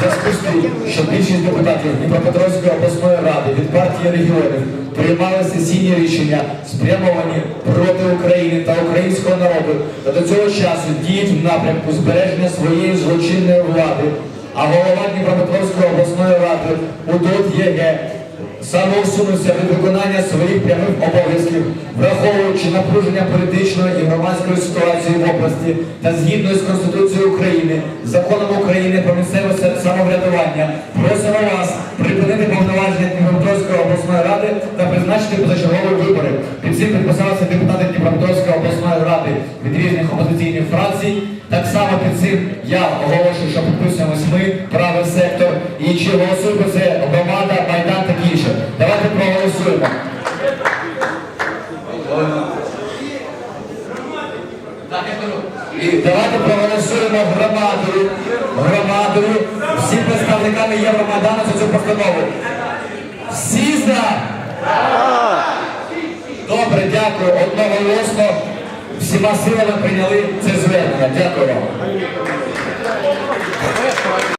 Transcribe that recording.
припустив, що більшість депутатів Дніпропетровської обласної ради від партії регіонів приймали сесійні рішення, спрямовані проти України та українського народу, та до цього часу діють в напрямку збереження своєї злочинної влади. А голова Дніпропетровської обласної ради УДОТ ЄГЕ самоусунувся від виконання своїх прямих враховуючи напруження політичної і громадської ситуації в області та згідно з Конституцією України, законом України про місцеве самоврядування, просимо вас припинити повноваження Дніпропетровської обласної ради та призначити позачергові вибори. Під цим підписалися депутати Дніпропетровської обласної ради від різних опозиційних фракцій. Так само під цим я оголошую, що підписуємось ми, правий сектор, і чи голосуємо це громада, Майдан та інше. Давайте проголосуємо. Так, я кажу. І давайте проголосуємо громадою, громадою, всі представниками Євромайдану за цю постанову. Всі за? Добре, дякую. Одноголосно всіма силами прийняли це звернення. Дякую вам.